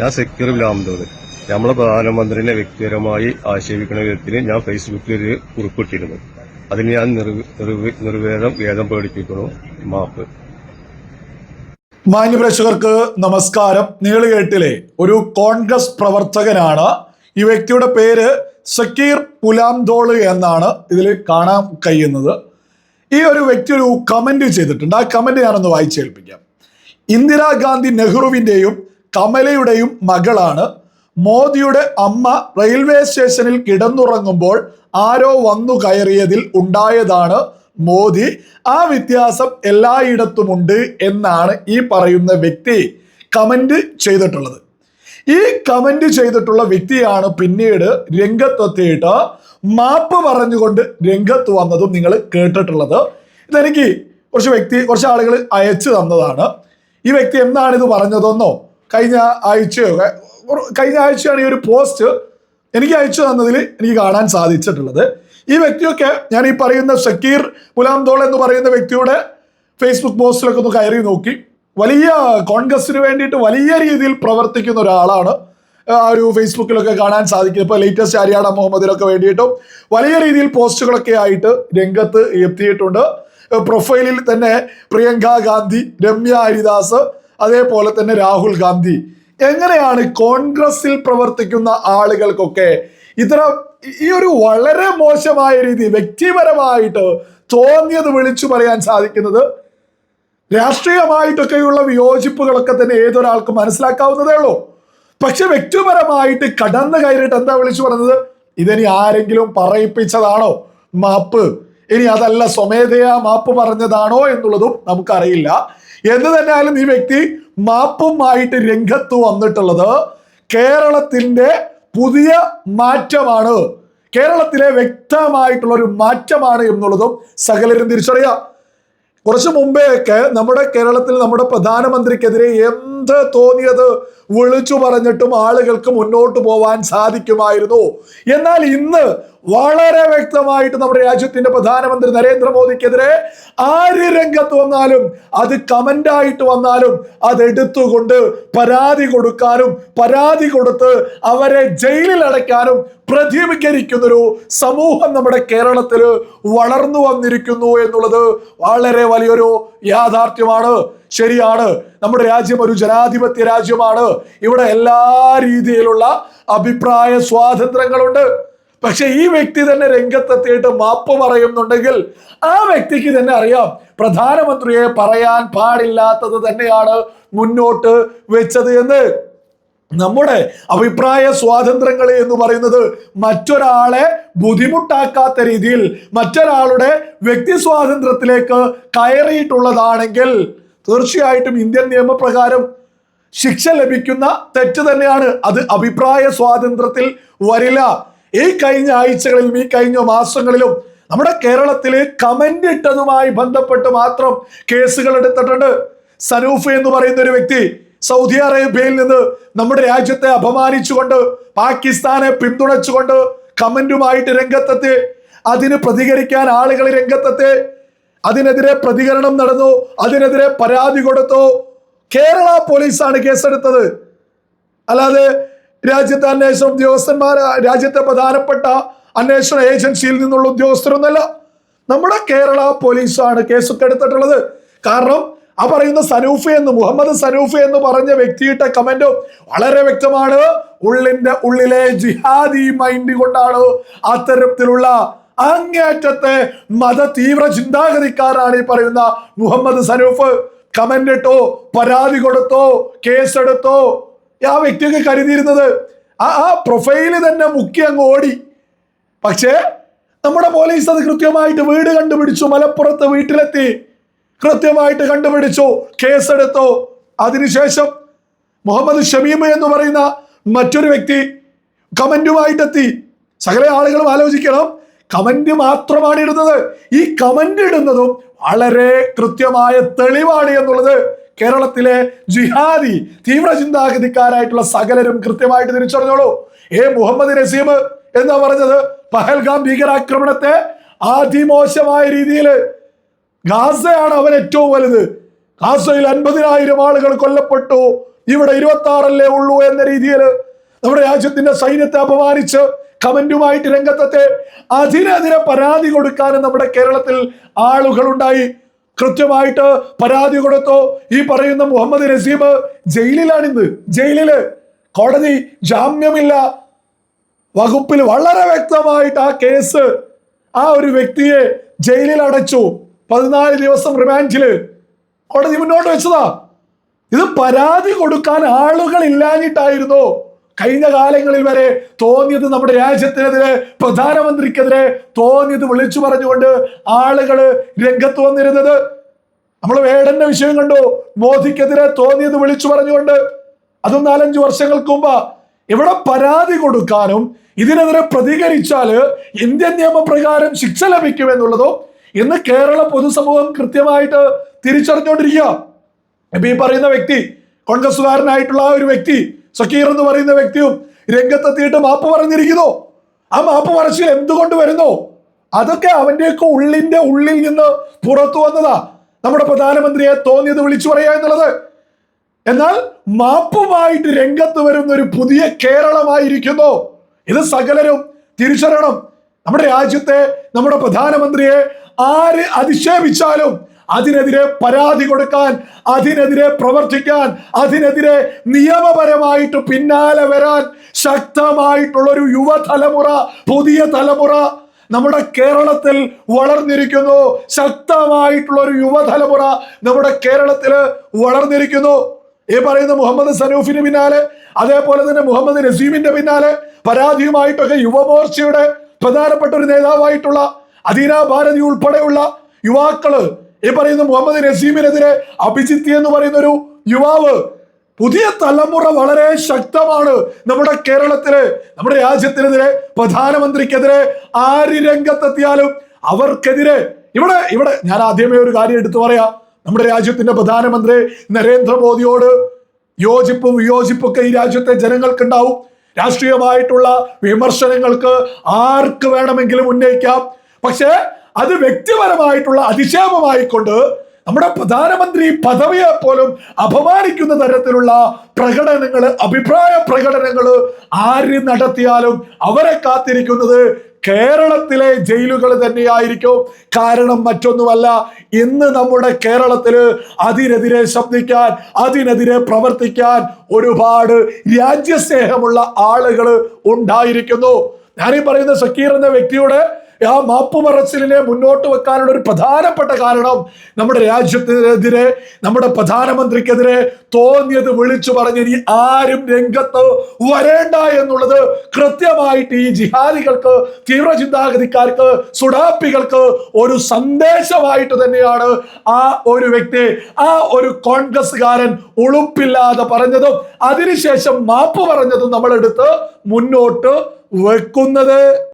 ഞാൻ സെക്യൂർ ലാംദോട് നമ്മളെ പ്രധാനമന്ത്രിനെ വ്യക്തിപരമായി ആക്ഷേപിക്കുന്ന വിധത്തിൽ ഞാൻ ഫേസ്ബുക്കിൽ ഒരു കുറിപ്പിട്ടിരുന്നു. അതിന് ഞാൻ നിർവ- നിർവ- നിർവേദം വേദം പേടിപ്പിക്കുന്നു. മാപ്പ്. മാന്യപ്രേക്ഷകർക്ക് നമസ്കാരം. നീളുകേട്ടിലെ ഒരു കോൺഗ്രസ് പ്രവർത്തകനാണ്. ഈ വ്യക്തിയുടെ പേര് സക്കീർ പുലാംദോൾ എന്നാണ് ഇതിൽ കാണാൻ കഴിയുന്നത്. ഈ ഒരു വ്യക്തി ഒരു കമന്റ് ചെയ്തിട്ടുണ്ട്. ആ കമന്റ് ഞാനൊന്ന് വായിച്ചേൽപ്പിക്കാം. ഇന്ദിരാഗാന്ധി നെഹ്റുവിന്റെയും കമലയുടെയും മകളാണ്. മോദിയുടെ അമ്മ റെയിൽവേ സ്റ്റേഷനിൽ കിടന്നുറങ്ങുമ്പോൾ ആരോ വന്നു കയറിയതിൽ ഉണ്ടായതാണ് മോദി. ആ വ്യത്യാസം എല്ലായിടത്തുമുണ്ട് എന്നാണ് ഈ പറയുന്ന വ്യക്തി കമന്റ് ചെയ്തിട്ടുള്ളത്. ഈ കമന്റ് ചെയ്തിട്ടുള്ള വ്യക്തിയാണ് പിന്നീട് രംഗത്തെത്തിയിട്ട് മാപ്പ് പറഞ്ഞുകൊണ്ട് രംഗത്ത് വന്നതും നിങ്ങൾ കേട്ടിട്ടുള്ളത്. ഇതെനിക്ക് കുറച്ച് വ്യക്തി കുറച്ച് ആളുകൾ അയച്ചു തന്നതാണ്. ഈ വ്യക്തി എന്താണ് ഇത് പറഞ്ഞതെന്നോ? കഴിഞ്ഞ ആഴ്ചയോ കഴിഞ്ഞ ആഴ്ചയാണ് ഈ ഒരു പോസ്റ്റ് എനിക്ക് അയച്ചു തന്നതിൽ എനിക്ക് കാണാൻ സാധിച്ചിട്ടുള്ളത്. ഈ വ്യക്തിയൊക്കെ ഞാൻ ഈ പറയുന്ന ഷക്കീർ പുലാംദോൾ എന്ന് പറയുന്ന വ്യക്തിയുടെ ഫേസ്ബുക്ക് പോസ്റ്റിലൊക്കെ ഒന്ന് കയറി നോക്കി. വലിയ കോൺഗ്രസിന് വേണ്ടിയിട്ട് വലിയ രീതിയിൽ പ്രവർത്തിക്കുന്ന ഒരാളാണ് ആ ഒരു ഫേസ്ബുക്കിലൊക്കെ കാണാൻ സാധിക്കും ഇപ്പോൾ ലേറ്റസ്റ്റ് ഹരിയാണ മുഹമ്മദിനൊക്കെ വേണ്ടിയിട്ടും വലിയ രീതിയിൽ പോസ്റ്റുകളൊക്കെ ആയിട്ട് രംഗത്ത് എത്തിയിട്ടുണ്ട്. പ്രൊഫൈലിൽ തന്നെ പ്രിയങ്ക ഗാന്ധി രമ്യ ഹരിദാസ് അതേപോലെ തന്നെ രാഹുൽ ഗാന്ധി. എങ്ങനെയാണ് കോൺഗ്രസിൽ പ്രവർത്തിക്കുന്ന ആളുകൾക്കൊക്കെ ഇത്തരം ഈ ഒരു വളരെ മോശമായ രീതി വ്യക്തിപരമായിട്ട് തോന്നിയത് വിളിച്ചു പറയാൻ സാധിക്കുന്നത് രാഷ്ട്രീയമായിട്ടൊക്കെയുള്ള വിയോജിപ്പുകളൊക്കെ തന്നെ ഏതൊരാൾക്ക് മനസ്സിലാക്കാവുന്നതേ ഉള്ളൂ. പക്ഷെ വ്യക്തിപരമായിട്ട് കടന്നു കയറിയിട്ട് എന്താ വിളിച്ചു പറഞ്ഞത്? ഇതിനി ആരെങ്കിലും പറയിപ്പിച്ചതാണോ? മാപ്പ്. ഇനി അതല്ല സ്വമേധയാ മാപ്പ് പറഞ്ഞതാണോ എന്നുള്ളതും നമുക്കറിയില്ല. എന്ന് തന്നെയാലും ഈ വ്യക്തി മാപ്പുമായിട്ട് രംഗത്ത് വന്നിട്ടുള്ളത് കേരളത്തിന്റെ പുതിയ മാറ്റമാണ്. കേരളത്തിലെ വ്യക്തമായിട്ടുള്ള ഒരു മാറ്റമാണ് എന്നുള്ളതും സകലരും തിരിച്ചറിയാം. കുറച്ച് മുമ്പേയൊക്കെ നമ്മുടെ കേരളത്തിൽ നമ്മുടെ പ്രധാനമന്ത്രിക്കെതിരെ എന്ത് തോന്നിയത്? വിളിച്ചു പറഞ്ഞിട്ടും ആളുകൾക്ക് മുന്നോട്ട് പോവാൻ സാധിക്കുമായിരുന്നു. എന്നാൽ ഇന്ന് വളരെ വ്യക്തമായിട്ട് നമ്മുടെ രാജ്യത്തിന്റെ പ്രധാനമന്ത്രി നരേന്ദ്രമോദിക്കെതിരെ ആര് രംഗത്ത് വന്നാലും അത് കമന്റായിട്ട് വന്നാലും അത് എടുത്തുകൊണ്ട് പരാതി കൊടുക്കാനും പരാതി കൊടുത്ത് അവരെ ജയിലിൽ അടയ്ക്കാനും പ്രതികരിക്കുന്നൊരു സമൂഹം നമ്മുടെ കേരളത്തിൽ വളർന്നു വന്നിരിക്കുന്നു എന്നുള്ളത് വളരെ വലിയൊരു യാഥാർത്ഥ്യമാണ്. ശരിയാണ്. നമ്മുടെ രാജ്യം ഒരു ജനാധിപത്യ രാജ്യമാണ്. ഇവിടെ എല്ലാ രീതിയിലുള്ള അഭിപ്രായ സ്വാതന്ത്ര്യങ്ങളുണ്ട്. പക്ഷെ ഈ വ്യക്തി തന്നെ രംഗത്തെത്തിയിട്ട് മാപ്പ് പറയുന്നുണ്ടെങ്കിൽ ആ വ്യക്തിക്ക് തന്നെ അറിയാം. പ്രധാനമന്ത്രിയെ പറയാൻ പാടില്ലാത്തത് തന്നെയാണ് മുന്നോട്ട് വെച്ചത് എന്ന്. നമ്മുടെ അഭിപ്രായ സ്വാതന്ത്ര്യങ്ങൾ എന്ന് പറയുന്നത് മറ്റൊരാളെ ബുദ്ധിമുട്ടാക്കാത്ത രീതിയിൽ മറ്റൊരാളുടെ വ്യക്തി സ്വാതന്ത്ര്യത്തിലേക്ക് കയറിയിട്ടുള്ളതാണെങ്കിൽ തീർച്ചയായിട്ടും ഇന്ത്യൻ നിയമപ്രകാരം ശിക്ഷ ലഭിക്കുന്ന തെറ്റ് തന്നെയാണ്. അത് അഭിപ്രായ സ്വാതന്ത്ര്യത്തിൽ വരില്ല. ഈ കഴിഞ്ഞ ആഴ്ചകളിലും ഈ കഴിഞ്ഞ മാസങ്ങളിലും നമ്മുടെ കേരളത്തിൽ കമന്റ് ഇട്ടതുമായി ബന്ധപ്പെട്ട് മാത്രം കേസുകൾ എടുത്തിട്ടുണ്ട്. സനൂഫ് എന്ന് പറയുന്ന ഒരു വ്യക്തി സൗദി അറേബ്യയിൽ നിന്ന് നമ്മുടെ രാജ്യത്തെ അപമാനിച്ചുകൊണ്ട് പാകിസ്ഥാനെ പിന്തുണച്ചുകൊണ്ട് കമന്റുമായിട്ട് രംഗത്തെത്തി. അതിന് പ്രതികരിക്കാൻ ആളുകൾ രംഗത്തെത്തി. അതിനെതിരെ പ്രതികരണം നടന്നു. അതിനെതിരെ പരാതി കൊടുത്തു. കേരള പോലീസാണ് കേസെടുത്തത്. അല്ലാതെ രാജ്യത്തെ അന്വേഷണ ഉദ്യോഗസ്ഥന്മാർ രാജ്യത്തെ പ്രധാനപ്പെട്ട അന്വേഷണ ഏജൻസിയിൽ നിന്നുള്ള ഉദ്യോഗസ്ഥരൊന്നല്ല നമ്മുടെ കേരള പോലീസാണ് കേസൊക്കെ എടുത്തിട്ടുള്ളത് കാരണം ആ പറയുന്ന സനൂഫി എന്ന് മുഹമ്മദ് സനൂഫി എന്ന് പറഞ്ഞ വ്യക്തിയിട്ട കമന്റും വളരെ വ്യക്തമാണ്. ഉള്ളിന്റെ ഉള്ളിലെ ജിഹാദി മൈൻഡ് കൊണ്ടാണ് അത്തരത്തിലുള്ള അങ്ങേറ്റത്തെ മത തീവ്ര ചിന്താഗതിക്കാരാണ് ഈ പറയുന്ന മുഹമ്മദ് സനൂഫ്. കമന്റ് ഇട്ടോ പരാതി കൊടുത്തോ കേസെടുത്തോ ആ വ്യക്തിയൊക്കെ കരുതിയിരുന്നത്. ആ ആ പ്രൊഫൈൽ തന്നെ മുക്കി അങ്ങ് ഓടി. പക്ഷേ നമ്മുടെ പോലീസ് അത് കൃത്യമായിട്ട് വീട് കണ്ടുപിടിച്ചു മലപ്പുറത്ത് വീട്ടിലെത്തി. കൃത്യമായിട്ട് കണ്ടുപിടിച്ചു കേസെടുത്തു. അതിനുശേഷം മുഹമ്മദ് ഷമീമ എന്ന് പറയുന്ന മറ്റൊരു വ്യക്തി കമന്റുമായിട്ടെത്തി. സകല ആളുകളും ആലോചിക്കണം കമന്റ് മാത്രമാണ് ഇടുന്നത്. ഈ കമന്റ് ഇടുന്നതും വളരെ കൃത്യമായ തെളിവാണ് എന്നുള്ളത് കേരളത്തിലെ ജിഹാദി തീവ്ര ചിന്താഗതിക്കാരായിട്ടുള്ള സകലരും കൃത്യമായിട്ട് തിരിച്ചറിഞ്ഞോളൂ. ഏ മുഹമ്മദ് നസീം എന്ന് പറഞ്ഞത്? പഹൽഗാം ഭീകരാക്രമണത്തെ അതിമോശമായ രീതിയിൽ ഗാസയാണ് അവൻ ഏറ്റവും വലുത്. ഗാസയിൽ അൻപതിനായിരം ആളുകൾ കൊല്ലപ്പെട്ടു. ഇവിടെ ഇരുപത്തി ആറല്ലേ ഉള്ളൂ എന്ന രീതിയിൽ നമ്മുടെ രാജ്യത്തിന്റെ സൈന്യത്തെ അപമാനിച്ച് കമന്റുമായിട്ട് രംഗത്തെത്തെ. അതിനെതിരെ പരാതി കൊടുക്കാൻ നമ്മുടെ കേരളത്തിൽ ആളുകളുണ്ടായി. കൃത്യമായിട്ട് പരാതി കൊടുത്തോ. ഈ പറയുന്ന മുഹമ്മദ് നസീബ് ജയിലിലാണിന്ന്. ജയിലിൽ കോടതി ജാമ്യമില്ല. വകുപ്പിൽ വളരെ വ്യക്തമായിട്ട് ആ കേസ് ആ ഒരു വ്യക്തിയെ ജയിലിൽ അടച്ചു. പതിനാല് ദിവസം റിമാൻഡിൽ കോടതി മുന്നോട്ട് വെച്ചതാ. ഇത് പരാതി കൊടുക്കാൻ ആളുകൾ ഇല്ലാഞ്ഞിട്ടായിരുന്നു. കഴിഞ്ഞ കാലങ്ങളിൽ വരെ തോന്നിയത് നമ്മുടെ രാജ്യത്തിനെതിരെ പ്രധാനമന്ത്രിക്കെതിരെ തോന്നിയത് വിളിച്ചു പറഞ്ഞുകൊണ്ട് ആളുകൾ രംഗത്ത് വന്നിരുന്നത്. നമ്മൾ വേടന്റെ വിഷയം കണ്ടു. മോദിക്കെതിരെ തോന്നിയത് വിളിച്ചു പറഞ്ഞുകൊണ്ട്. അതും നാലഞ്ചു വർഷങ്ങൾക്ക് മുമ്പ്. ഇവിടെ പരാതി കൊടുക്കാനും ഇതിനെതിരെ പ്രതികരിച്ചാൽ ഇന്ത്യൻ നിയമപ്രകാരം ശിക്ഷ ലഭിക്കുമെന്നുള്ളതും ഇന്ന് കേരള പൊതുസമൂഹം കൃത്യമായിട്ട് തിരിച്ചറിഞ്ഞുകൊണ്ടിരിക്കുക ഇപ്പൊ ഈ പറയുന്ന വ്യക്തി കോൺഗ്രസ്സുകാരനായിട്ടുള്ള ആ ഒരു വ്യക്തി സക്കീർ എന്ന് പറയുന്ന വ്യക്തിയും രംഗത്തെത്തിയിട്ട് മാപ്പ് പറഞ്ഞിരിക്കുന്നു. ആ മാപ്പ് പറച്ചിൽ എന്തുകൊണ്ട് വരുന്നു? അതൊക്കെ അവന്റെയൊക്കെ ഉള്ളിന്റെ ഉള്ളിൽ നിന്ന് പുറത്തു വന്നതാ. നമ്മുടെ പ്രധാനമന്ത്രിയെ തോന്നിയത് വിളിച്ചു പറയുക എന്നുള്ളത്. എന്നാൽ മാപ്പുമായിട്ട് രംഗത്ത് വരുന്ന ഒരു പുതിയ കേരളമായിരിക്കുന്നു. ഇത് സകലരും തിരിച്ചറിയണം. നമ്മുടെ രാജ്യത്തെ നമ്മുടെ പ്രധാനമന്ത്രിയെ ആര് അധിക്ഷേപിച്ചാലും അതിനെതിരെ പരാതി കൊടുക്കാൻ അതിനെതിരെ പ്രവർത്തിക്കാൻ അതിനെതിരെ നിയമപരമായിട്ട് പിന്നാലെ വരാൻ ശക്തമായിട്ടുള്ള ഒരു യുവതലമുറ പുതിയ തലമുറ നമ്മുടെ കേരളത്തിൽ വളർന്നിരിക്കുന്നു. ശക്തമായിട്ടുള്ള ഒരു യുവതലമുറ നമ്മുടെ കേരളത്തിൽ വളർന്നിരിക്കുന്നു. ഈ പറയുന്ന മുഹമ്മദ് സനൂഫിന് പിന്നാലെ അതേപോലെ തന്നെ മുഹമ്മദ് നസീമിന്റെ പിന്നാലെ പരാതിയുമായിട്ടൊക്കെ യുവമോർച്ചയുടെ പ്രധാനപ്പെട്ട ഒരു നേതാവായിട്ടുള്ള അദീന ഭാരതി ഉൾപ്പെടെയുള്ള യുവാക്കൾ ഈ പറയുന്ന മുഹമ്മദ് നസീമിനെതിരെ അഭിജിത്ത് എന്ന് പറയുന്ന ഒരു യുവാവ് പുതിയ തലമുറ വളരെ ശക്തമാണ് നമ്മുടെ കേരളത്തിലെ നമ്മുടെ രാജ്യത്തിനെതിരെ പ്രധാനമന്ത്രിക്കെതിരെ ആര് രംഗത്തെത്തിയാലും അവർക്കെതിരെ. ഇവിടെ ഇവിടെ ഞാൻ ആദ്യമേ ഒരു കാര്യം എടുത്തു പറയാം. നമ്മുടെ രാജ്യത്തിന്റെ പ്രധാനമന്ത്രി നരേന്ദ്രമോദിയോട് യോജിപ്പും വിയോജിപ്പൊക്കെ ഈ രാജ്യത്തെ ജനങ്ങൾക്കുണ്ടാവും. രാഷ്ട്രീയമായിട്ടുള്ള വിമർശനങ്ങൾക്ക് ആർക്ക് വേണമെങ്കിലും ഉന്നയിക്കാം. പക്ഷേ അത് വ്യക്തിപരമായിട്ടുള്ള അധിക്ഷേപമായിക്കൊണ്ട് നമ്മുടെ പ്രധാനമന്ത്രി പദവിയെ പോലും അപമാനിക്കുന്ന തരത്തിലുള്ള പ്രകടനങ്ങൾ അഭിപ്രായ പ്രകടനങ്ങൾ ആര് നടത്തിയാലും അവരെ കാത്തിരിക്കുന്നത് കേരളത്തിലെ ജയിലുകൾ തന്നെയായിരിക്കും. കാരണം മറ്റൊന്നുമല്ല ഇന്ന് നമ്മുടെ കേരളത്തിൽ അതിനെതിരെ ശബ്ദിക്കാൻ അതിനെതിരെ പ്രവർത്തിക്കാൻ ഒരുപാട് രാജ്യസ്നേഹമുള്ള ആളുകൾ ഉണ്ടായിരിക്കുന്നു. ഞാനീ പറയുന്ന സക്കീർ എന്ന വ്യക്തിയുടെ ആ മാപ്പ് പറച്ചിലിനെ മുന്നോട്ട് വെക്കാനുള്ള ഒരു പ്രധാനപ്പെട്ട കാരണം നമ്മുടെ രാജ്യത്തിനെതിരെ നമ്മുടെ പ്രധാനമന്ത്രിക്കെതിരെ തോന്നിയത് വിളിച്ചു പറഞ്ഞ് ഇനി ആരും രംഗത്ത് വരേണ്ട എന്നുള്ളത് കൃത്യമായിട്ട് ഈ ജിഹാദികൾക്ക് തീവ്ര ചിന്താഗതിക്കാർക്ക് സുഡാപ്പികൾക്ക് ഒരു സന്ദേശമായിട്ട് തന്നെയാണ് ആ ഒരു വ്യക്തി ആ ഒരു കോൺഗ്രസ്സുകാരൻ ഉളുപ്പില്ലാതെ പറഞ്ഞതും അതിനുശേഷം മാപ്പ് പറഞ്ഞതും നമ്മളെടുത്ത് മുന്നോട്ട് വെക്കുന്നത്.